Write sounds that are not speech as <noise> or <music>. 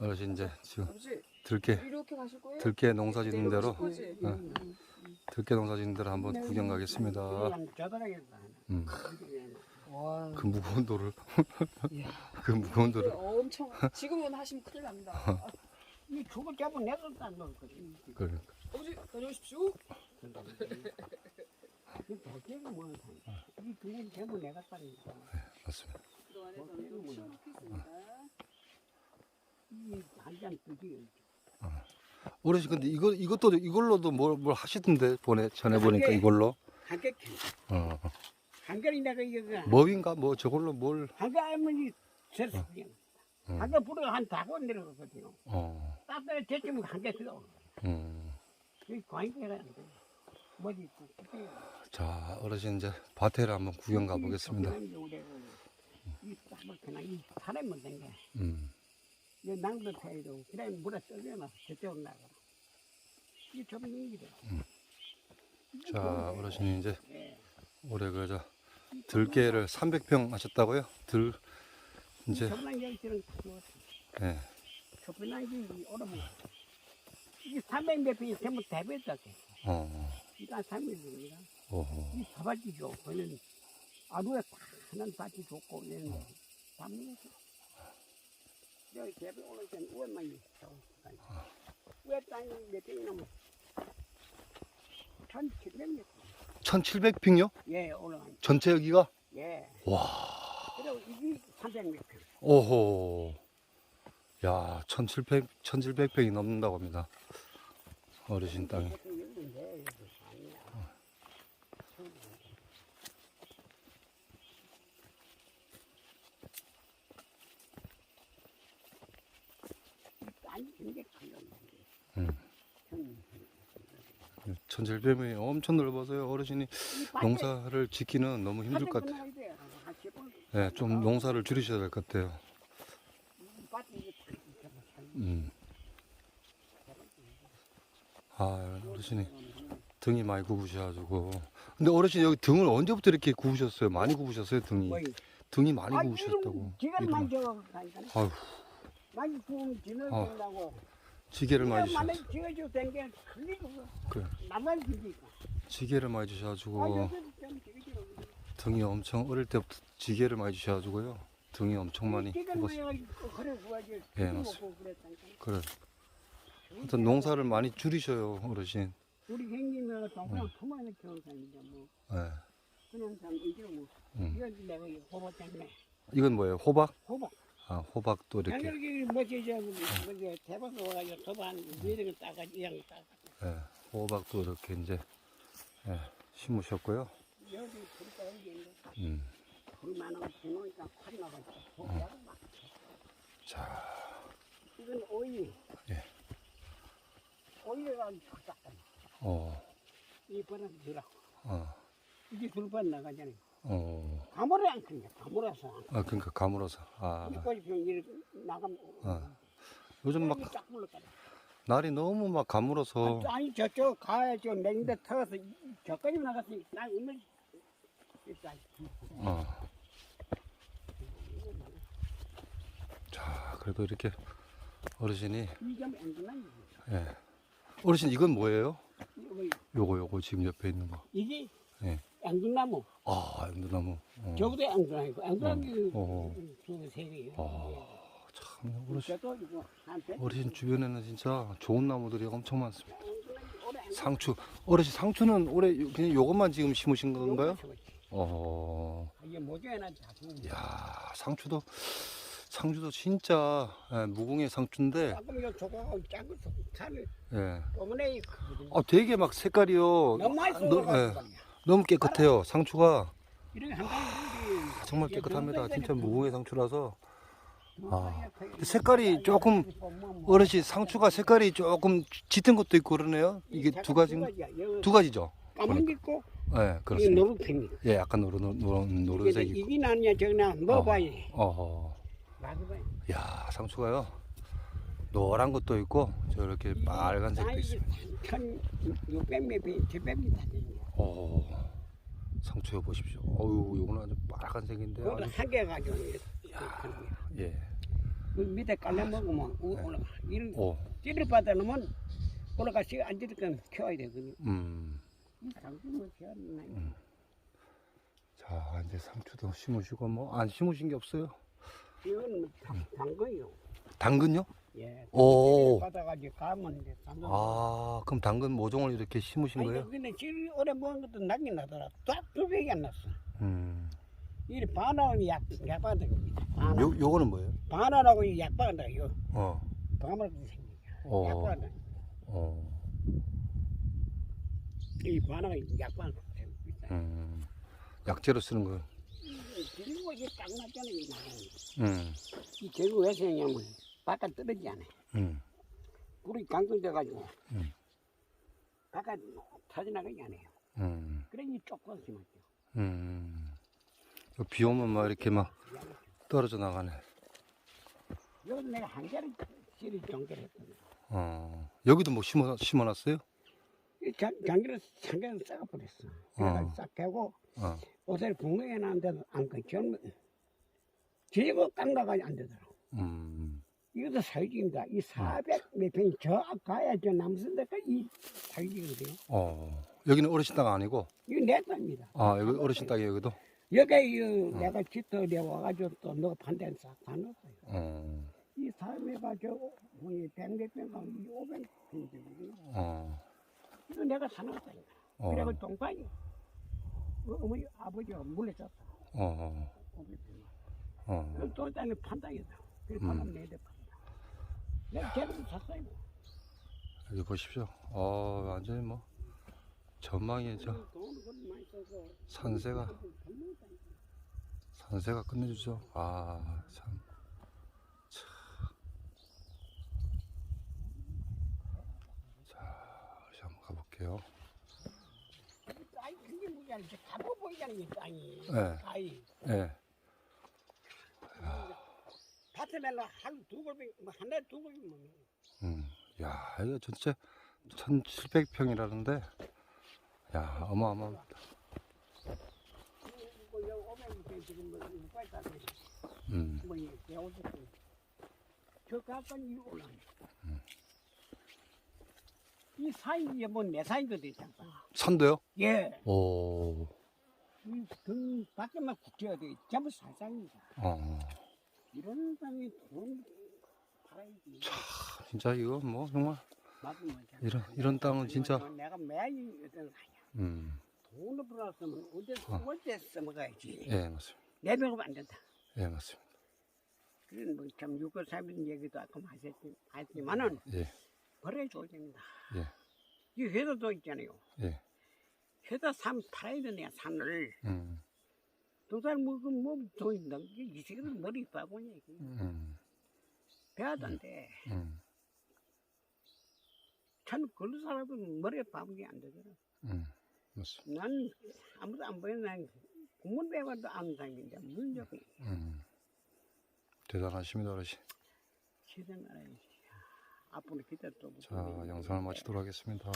어르신 이제 지금 아버지 들깨 이렇게 가실 거예요? 들깨 농사 짓는 대로 거지? 어, 들깨 농사 짓는 대로 한번 구경 가겠습니다. 저들하겠다. 음, 와. 그 무거운 돌을. <laughs> 그 무거운 돌을 엄청 지금은 하시면 큰일 납니다. <laughs> 이 죽을 잡은 내가 딱 넣을 거지. 그 아버지 다녀오십시오. 그 대체가 뭐, 이 두개 전부 내가 따니까. 맞습니다. 그 안에서는 좀 치워놓겠습니다. 어르신 근데 이거 이것도 이걸로도 뭘, 뭘 하시던데 보내 전에 보니까 한 개. 이걸로 한개 어 한개이 내가 이거 뭐인가 뭐 저걸로 뭘 한개 할머니 그냥. 음. 한개 부르가 한 다섯 내려가거든요. 어, 따뜻해 대체면 한개 들어. 음. 이 관계가 안 돼. 뭐지? 그, 그게 자 어르신 이제 밭에를 한번 구경 가보겠습니다. 이 딱을 그냥 이 사람만 된 게. 음. 이 낭도 타이도 그래 물에 떠져놔 저쪽으로 나가. 이 좁은 일이다. 자 어르신이 이제 예. 올해 그저 들깨를 300평 하셨다고요? 들 이제 좁은 열지는 예. 좁은 이 오르면 이게 300몇 평이 전부 대비했다. 어. 이거 300입니다. 어. 이 사바지죠. 그는 아루에 파는 밭이 좋고 얘는 다 먹었어. 여기 대 비 오늘 전 우에만 있어. 우에 땅이 몇 평이 넘어? 1,700몇 1700평요? 예, 올라간. 전체 여기가? 예. 와. 그리고 이게 300몇 평. 오호. 야, 1700, 1700평이 넘는다고 합니다. 어르신 땅이. 아니, 굉장히 커요. 음. 음. 1700평이 엄청 넓어서요. 어르신이 농사를 짓기는 너무 힘들 것 같아요. 예, 좀 농사를 줄이셔야 될 것 같아요. 음. 아, 어르신이 등이 많이 굽으셔가지고. 근데 어르신 여기 등을 언제부터 이렇게 굽으셨어요? 많이 굽으셨어요, 등이? 등이 많이 아, 굽으셨다고. 아휴, 많이 구우면 지는 어. 된다고. 지게를 많이 많이 주셨어. 지어줘 된게 크리고 그래. 나만 지니까. 지게를 많이 아, 주셔가지고. 등이 엄청 어릴 때부터 지게를 많이 주셔가지고요. 등이 엄청 많이 굽었어요. 구하지. 예, 예, 맞습니다. 그래. 하여튼 농사를 많이 줄이셔요, 어르신. 우리 형님은 그만에 키우는 사람이죠 뭐. 예. 그런 사람 이제 뭐. 음. 이건 내가 이 호박 때문에 이건 뭐예요? 호박? 호박. 아, 호박도 이렇게. 여기 뭐지 저 뭐지 대박 와가지고 소반 위를 따가 이양 따가. 예. 호박도 이렇게 이제 예, 심으셨고요. 여기 그러니까 여기 있는데 음. 불만하고 지노니까 칼이 나가지고 호박하고 막. 자, 이건 오이. 예. 오이가 딱 어, 이 번은 들어. 어, 이게 둘번 나가잖아요. 어. 가물어 안 크니까 가물어서. 아, 그러니까 가물어서. 아, 이렇게 나가면. 어. 요즘 막. 날이 너무 막 가물어서. 아니 저쪽 가야죠. 냉대 터서 저까지 나갔으니 나 오늘 일단 어. 자, 그래도 이렇게 어르신이 앵근한 예. 어르신 이건 뭐예요? 이거 요거 요거 지금 옆에 있는 거. 이게 예. 앵근나무. 아, 연두나무. 어. 저것도 앵근하고 앵근한 어. 게두세 개예요. 아, 참 어르신 주변에는 진짜 좋은 나무들이 엄청 많습니다. 앵근- 상추. 어르신 상추는 올해 요- 그냥 요것만 지금 심으신 건가요? 어. 이게 모자에나 잡고. 야, 상추도 상추도 진짜 예, 무궁의 상추인데 조금 요 조금 작은 칼을 예. 어머니 아, 되게 막 색깔이요. 너무 많이 아, 너- 예, 너무 깨끗해요. 상추가 한 가지 정말 깨끗합니다. 진짜 무궁의 상추라서. 아, 아, 색깔이 조금 어르신 상추가 색깔이 조금 짙은 것도 있고 그러네요. 이게 두 가지 두 가지죠. 까만 게 있고 예, 그렇습니다. 노릇색이 예, 약간 노릇 노릇 노릇색이 있고. 이게 나냐 저나 먹어봐야 어허. 먹어봐야 야, 상추가요. 노란 것도 있고 저렇게 빨간색도 있어요. 다 어. 상추 보십시오. 어유, 요거는 아주 빨간색인데 그걸 아주 한 개 가 지고 예. 그 밑에 깔려 먹으면 우- 네. 올라가. 이런 오, 찌를 받아 놓으면 올라가시 앉을 건 키워야 되거든요. 음. 키워야 되나? 자, 이제 상추도 심으시고 뭐 안 심으신 게 없어요? 이건 뭐 당- 당근이요. 당근요? 예. 오. 받아가지고 가면 이제 당근. 아, 그럼 당근 모종을 이렇게 심으신 아니, 거예요? 근데 제일 오래 먹은 것도 나긴 나더라. 딱두 배기 안 났어. 음. 이 바나는 약, 약 받은 겁니다. 바나. 요, 요거는 뭐예요? 이약 받는다, 이거. 어, 바나라고 생기니까. 어. 약 받는다. 어, 이 바나가 약 받는다. 생깁니다. 음. 약재로 쓰는 거. 그리고 이게 딱 맞잖아요. 음, 이 재료 왜 생냐면 바깥 떨어지지 않아요. 음, 불이 강성돼가지고 음. 바깥 터져나가지 않아요. 음, 그러니 조금 심었죠. 음. 요비 오면 막 이렇게 막 떨어져 나가네. 여기 내가 한 개를 씨를 정결했거든요. 어, 여기도 뭐 심어, 심어놨어요? 장- 장기를 상개를 싹버렸어. 내가 어. 싹 빼고 어, 옷을 bun거에 놨는데도 안 끊. 젊은 제거 깡나가지 안 되더라고. 음, 이것도 사유지입니다. 이400몇 평이 저 앞 가야 저이 사유지거든요. 어. 여기는 어르신 땅 아니고? 이거 내 땅입니다. 아, 여기 어르신 땅이에요, 여기도? 여기 이 내가 집터 내 와가지고 또 너가 판대는 싹다 넣었어요. 어, 이 삶에가 저 뭐니 백몇평가 이 오백 평이거든요. 어, 이거 내가 사놨다 이거. 어, 그래고 동반이 어, 어머니 아버지가 물려줬다. 어, 오백 평. 어. 또 땅에 판다겠다. 그래 음. 판다면 내대 판다. 내가 샀어요. 여기 보십시오. 어, 완전히 뭐, 전망이 저, 돈을 그렇게 많이 써서 산세가. 산세가 끝내주죠. 아, 참. 참. 자, 다시 한번 가볼게요. 아이 그게 뭐냐 이제 가보 보이잖아 이 땅이. 네. 아이 예. 밭에 내가 한두 골뱅이 뭐한 달에 두 골뱅이 먹는. 음, 야, 이거 진짜 1700평이라는데, 야, 어마어마합니다. 뭐 뭐. 음, 뭐. 이 사이에 뭐내 사이거든 잠깐. 산도요? 예. 오, 이등 밖에만 국제가 돼. 전부 살상입니다. 어, 이런 땅에 돈 팔아야지. 진짜 이거 뭐, 정말, 맞으면 참. 이런, 이런 땅은 진짜, 이거 내가 매일 어떤 아니야. 음, 돈을 벌었으면 어디 어디 써먹어야지. 예, 맞습니다. 내 병은 안 된다. 예, 맞습니다. 그런 뭐참 육골사빈 얘기도 아까 하셨지, 하지만은 예, 버려줘야 됩니다. 예, 이 회사도 있잖아요. 예, 회사 산 팔아야 되네 산을. 음, 동산 먹으면 뭐 돈이 넘게 이 새끼들 머리 이게. 음, 배하던데 음, 참 걸로 살아도 머리에 빠보게 안 되더라. 음, 맞습니다. 난 아무도 안 보여 난 공무원 배워도 안 다니는데 무슨 적이 음, 대단하십니다, 어르신. 세상 알아야지. 앞으로 또. 자, 영상을 마치도록 하겠습니다.